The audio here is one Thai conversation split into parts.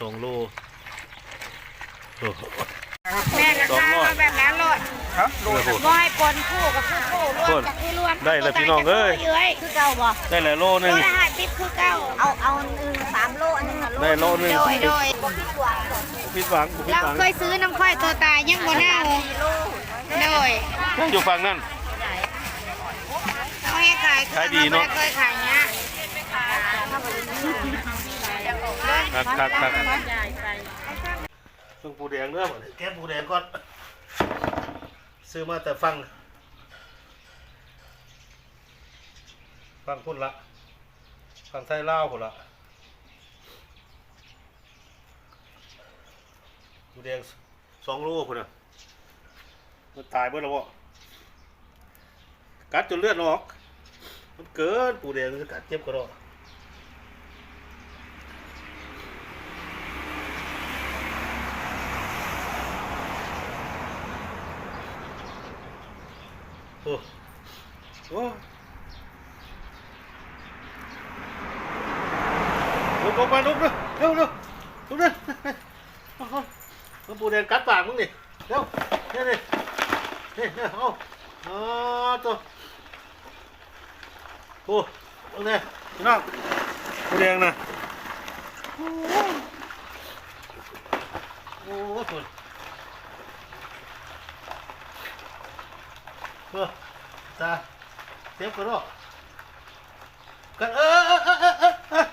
สองโลโอ้โหแม่ก็สองข้าร้อยวแบบนั้นโลดฮะโลโอ้โหบ่ให้ปนคู่กับคู่คู่รวมกับคู่รวมได้เลยพี่น้องเอ้ยเอ้ยคือเก่าบ่ได้หลายโลหนึโลงละห้าสิบคือเก่าเอาเอาหนึ่งสามโลอันหนึงอะโลได้โลหนึงโดยโดยผิดหวังบ่ผิดเราหวังเคยซื้อน้ำค่อยตัวตายยังบ่เน่าโดยนั่งอยู่ฝั่งนั่นเอาให้ขายขายดีเนอะเคยขายเนี้ย คักคักคักต้องปูแดงเด้อแก้ปูแดงก่อนซื้อมาแต่ฟัง ฟังพุ่นละ ฟังไทยลาวพุ่นละปูแดงสองลพุ่นน่ะมันตายเบิดแล้วบ่กัดจนเลือดออก มันเกินปูแดงมันจะกัดเจ็บก็รอด โอ้โอ้ลุกออกมาลุกเร็วเร็วเร็วลุกเร็วมันปูแดงกัดปากมึงนี่เร็วนี่นี่นี่นี่เอาอ๋อตัวโอ้ตรงนี้พี่น้องปูแดงนะโอ้โหสุด เออตาเต็มกระโดดกันเออเออเออเออเออเออ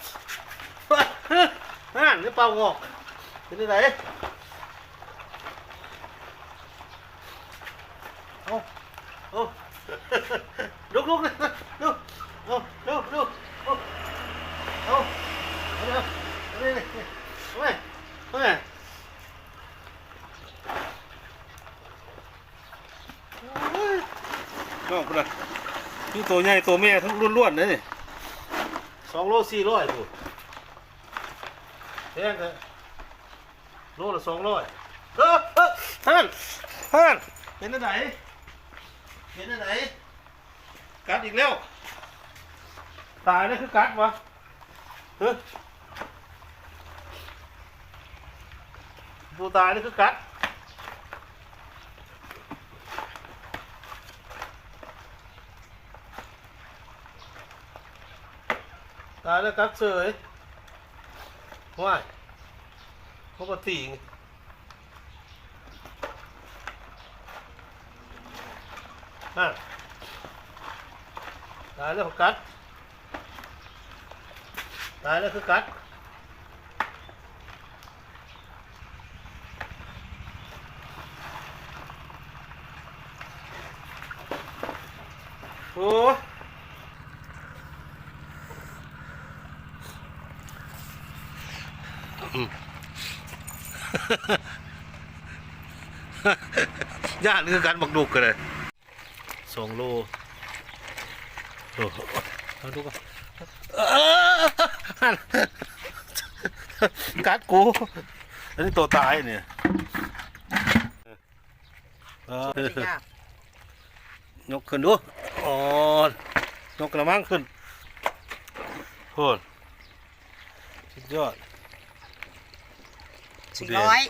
เออนั่นนี่เป่างอกเป็นยังไงโอ้โอ้ลุกลุกลุกลุกเอาลุกลุกเอาเอาเอาเอาเอานี่นี่เอาไว้เอาไว้ น้องคนละนี่ตัวใหญ่ตัวแม่ทั้งล้วนๆเลยนี่สองโลสี่ร้อยถูกแพงเลยโลละสองร้อยเออเออท่านท่านเห็นอันไหนเห็นอันไหนกัดอีกแล้ว ตายแล้วคือกัดวะเฮ้ยตัวตายแล้วคือกัด ตายแล้วกัดเสยว่ายปกติไงนั่นตายแล้วก็กัด ตายแล้วคือกัดโอ้ ย่านคือการบักดุกกันเลยสองโลโอ้โหเอาดูก่อนเอ้อกัดกูอันนี้ตัวตายเนี่ยเออยกขึ้นดูอ๋อยกกระมังขึ้นโหดสุดยอด สี่ร้อย